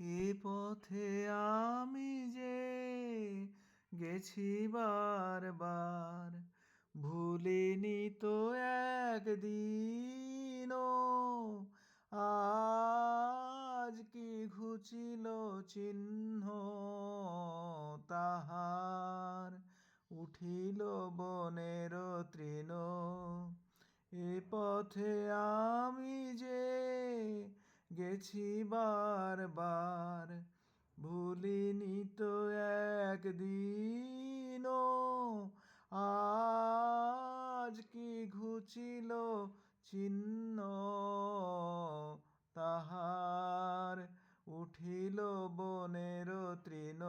এ পথে আমি যে গেছি বারবার, ভুলিনি তো একদিনও। আজ কি ঘুচিল চিহ্ন তাহার? উঠিল বনের তৃণ। এ পথে যে গেছি বারবার ভুলিনি তো একদিনও। আজ কি ঘুচিল চিহ্ন তাহার, উঠিল বনের তৃণ।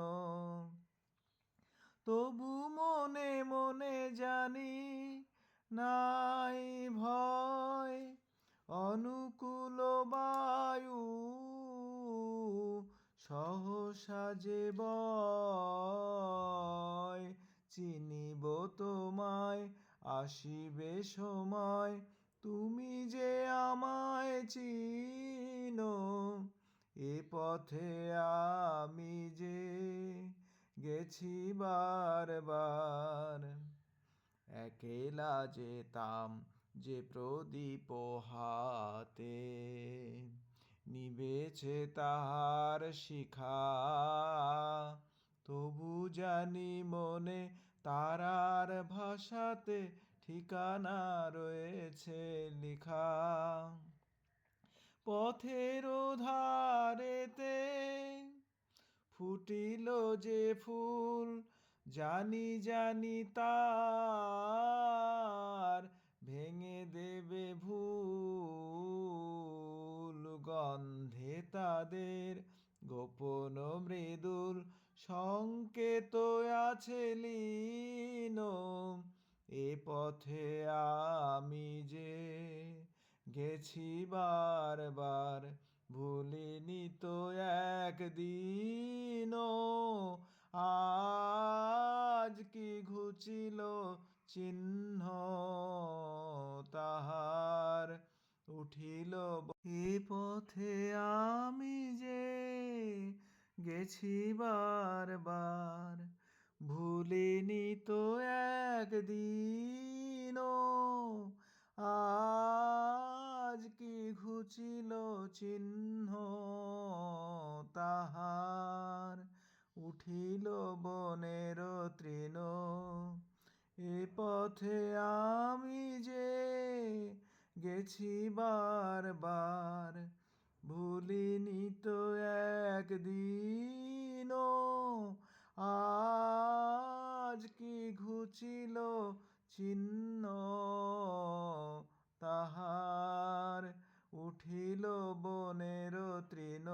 তবু মনে মনে জানি, নাই ভয়, অনুকূল বায়ু যে বয়, চিনিব তোমায়, আসিবে সময়। তুমি যে আমায় চিনো, এ পথে আমি যে গেছি বারবার। একেলা যেতাম যে প্রদীপ হাতে। নিবেছে তাহার শিখা। তবু জানি মনে তারার ভাষাতে ঠিকানা রয়েছে লিখা। পথের ধারেতে ফুটিল যে ফুল, জানি জানি তার ভেঙে দেবে ভুল। তাদের গোপন মৃদুল সংকেত আছে লীন। এ পথে আমি যে গেছি বারবার ভুলিনি তো একদিনও আজ কি ঘুচিল চিহ্ন তাহার উঠিল এ পথে আমি যে গেছি বারবার, ভুলিনি তো একদিনও। আজ কি ঘুচিল চিহ্ন তাহার? উঠিল বনের তৃণ, এ পথে আমি গেছি বারবার ভুলিনি তো একদিনও। আজ কি ঘুচিল চিহ্ন? তাহার উঠিল বনের তৃণ।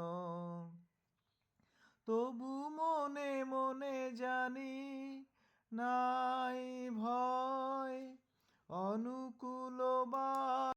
তবু মনে মনে জানি নাই ভয়, অনুকূল